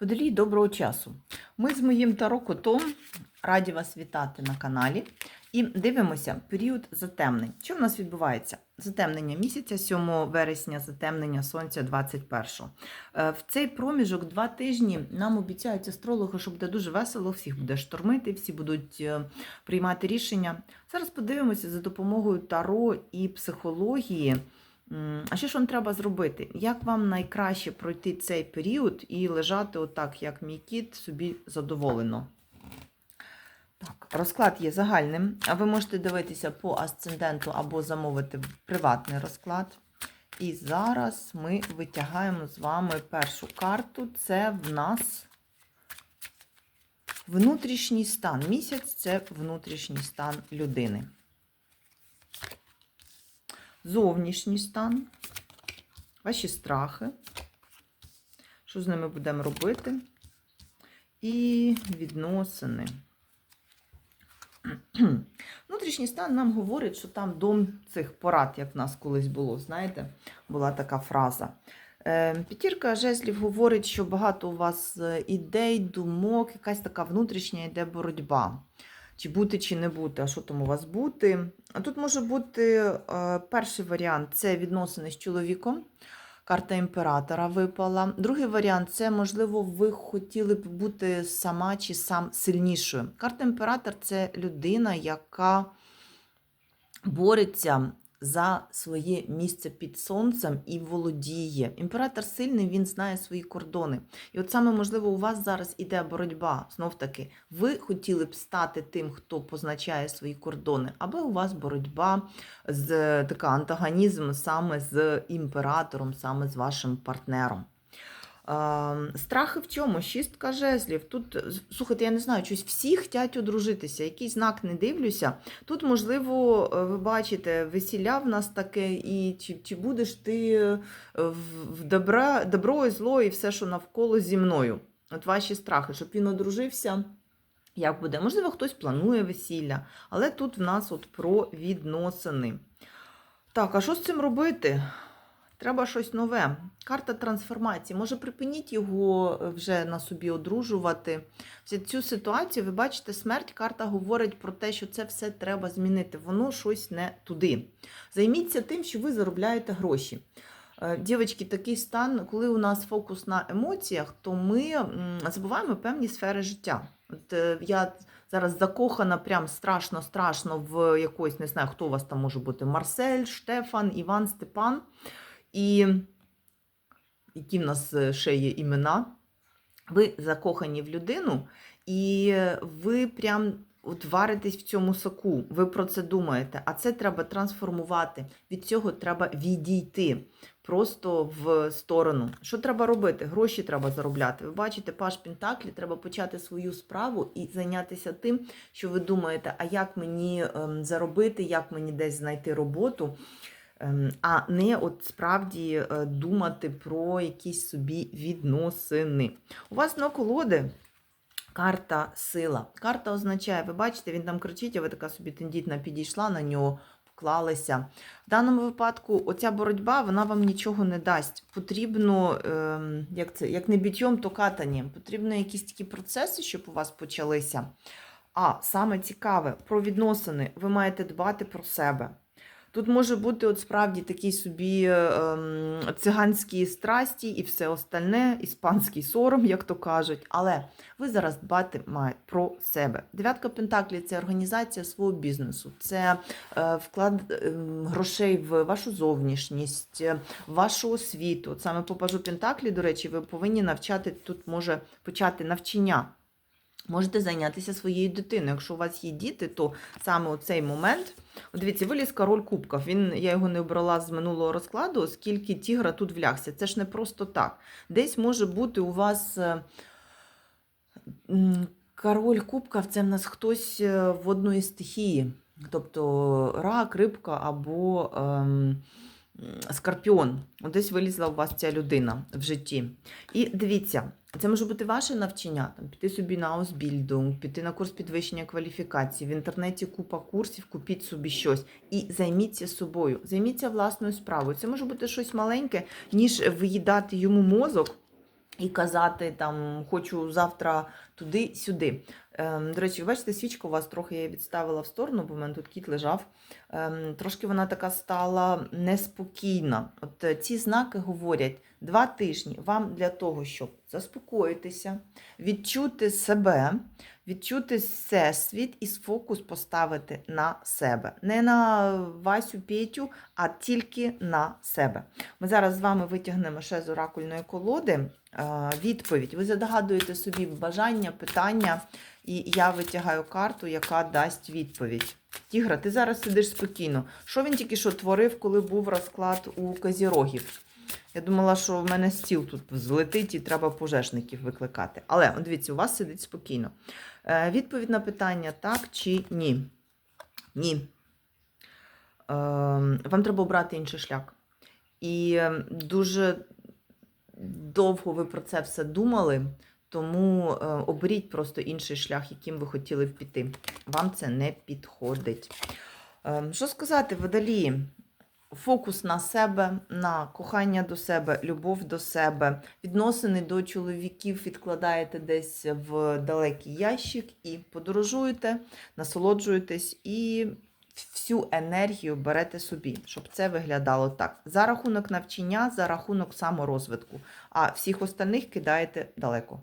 Водолій, доброго часу. Ми з моїм Таро Котом раді вас вітати на каналі. І дивимося період затемнень. Що в нас відбувається? Затемнення місяця, 7 вересня, затемнення сонця 21. Е, В цей проміжок два тижні нам обіцяють астрологи, що буде дуже весело, всіх буде штормити, всі будуть е, приймати рішення. Зараз подивимося за допомогою Таро і психології. А що ж вам треба зробити? Як вам найкраще пройти цей період і лежати отак, як мій кіт, собі задоволено? Так, розклад є загальним. А ви можете дивитися по асценденту або замовити приватний розклад. І зараз ми витягаємо з вами першу карту. Це в нас внутрішній стан. Місяць це внутрішній стан людини. Зовнішній стан, ваші страхи. Що з ними будемо робити? І відносини. Внутрішній стан нам говорить, що там дом цих порад, як в нас колись було, знаєте, була така фраза. Е, П'ятірка жезлів говорить, що багато у вас е, ідей, думок, якась така внутрішня йде боротьба. Чи бути, чи не бути, а що там у вас бути? А тут може бути е, перший варіант це відносини з чоловіком. Карта імператора випала. Другий варіант це, можливо, ви хотіли б бути сама чи сам сильнішою. Карта імператор це людина, яка бореться за своє місце під сонцем і володіє. Імператор сильний, він знає свої кордони. І от саме, можливо, у вас зараз іде боротьба. Знов таки, ви хотіли б стати тим, хто позначає свої кордони, або у вас боротьба з така антагонізм саме з імператором, саме з вашим партнером. Страхи в чому? Шістка жезлів. Тут, слухайте, я не знаю, щось всі хочуть одружитися, який знак не дивлюся. Тут, можливо, е, ви бачите, весілля в нас таке, і чи, чи будеш ти е, в добра, добро і зло, і все, що навколо зі мною. От ваші страхи, щоб він одружився. Як буде? Можливо, хтось планує весілля, але тут в нас от про відносини. Так, а що з цим робити? Треба щось нове. Карта трансформації. Може, припиніть його е, вже на собі одружувати. Цю ситуацію, ви бачите, смерть карта говорить про те, що це все треба змінити. Воно щось не туди. Займіться тим, що ви заробляєте гроші. Е, Дівчатки, такий стан, коли у нас фокус на емоціях, то ми забуваємо певні сфери життя. От е, я зараз закохана, прям страшно-страшно в якось, не знаю, хто у вас там може бути: Марсель, Штефан, Іван, Степан. І які в нас е, ще є імена. Ви закохані в людину, і ви прям от варитесь в цьому соку, ви про це думаєте, а це треба трансформувати. Від цього треба відійти просто в сторону. Що треба робити? Гроші треба заробляти. Ви бачите, паш Пентаклі, треба почати свою справу і зайнятися тим, що ви думаєте, а як мені ем, заробити, як мені десь знайти роботу. Ем, А не от справді е, думати про якісь собі відносини. У вас на колоди карта сила. Карта означає, ви бачите, він там кричить, а ви така собі тендітна підійшла на нього, поклалися. В даному випадку оця боротьба вона вам нічого не дасть. Потрібно, ем, як це, як не бітьом, то катанням. Потрібно якісь такі процеси, щоб у вас почалися. А саме цікаве, про відносини. Ви маєте дбати про себе. Тут може бути от справді такі собі ем, циганські страсті і все остальне, іспанський сором, як то кажуть. Але ви зараз дбати маєте про себе. Дев'ятка Пентаклі це організація свого бізнесу, це е, вклад е, грошей в вашу зовнішність, вашу освіту. От саме по пажу Пентаклі, до речі, ви повинні навчати тут може почати навчання. Можете зайнятися своєю дитиною. Якщо у вас є діти, то саме у цей момент. От дивіться, виліз король кубків. Він, я його не обрала з минулого розкладу, оскільки тігра тут влягся. Це ж не просто так. Десь може бути у вас е, король кубків, це в нас хтось е, в одної стихії. Тобто рак, рибка або ем, скорпіон. Десь вилізла у вас ця людина в житті. І дивіться, це може бути ваше навчання, там, піти собі на Ausbildung, піти на курс підвищення кваліфікації. В інтернеті купа курсів, купіть собі щось і займіться собою, займіться власною справою. Це може бути щось маленьке, ніж виїдати йому мозок. і казати там хочу завтра туди-сюди. Ем, до речі, бачите, свічка у вас трохи я відставила в сторону, бо в мене тут кіт лежав. Ем, трошки вона така стала неспокійна. От е, ці знаки говорять два тижні вам для того, щоб заспокоїтися, відчути себе, відчути всесвіт і фокус поставити на себе. Не на Васю Петю, а тільки на себе. Ми зараз з вами витягнемо ще з оракульної колоди е, відповідь. Ви загадуєте собі бажання, питання, і я витягаю карту, яка дасть відповідь. Тігра, ти зараз сидиш спокійно. Що він тільки що творив, коли був розклад у Казірогів? Я думала, що в мене стіл тут злетить і треба пожежників викликати. Але дивіться, у вас сидить спокійно. Е, відповідь на питання так чи ні? Ні. Е, вам треба обрати інший шлях. І е, дуже довго ви про це все думали, тому е, оберіть просто інший шлях, яким ви хотіли б піти. Вам це не підходить. Е, що сказати, водолії? Фокус на себе, на кохання до себе, любов до себе, відносини до чоловіків відкладаєте десь в далекий ящик і подорожуєте, насолоджуєтесь і всю енергію берете собі, щоб це виглядало так. За рахунок навчання, за рахунок саморозвитку, а всіх остальних кидаєте далеко.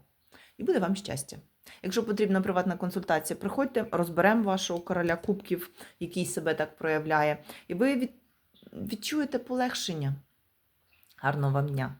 І буде вам щастя. Якщо потрібна приватна консультація, приходьте, розберемо вашого короля кубків, який себе так проявляє, і ви від... відчуєте полегшення. Гарного вам дня!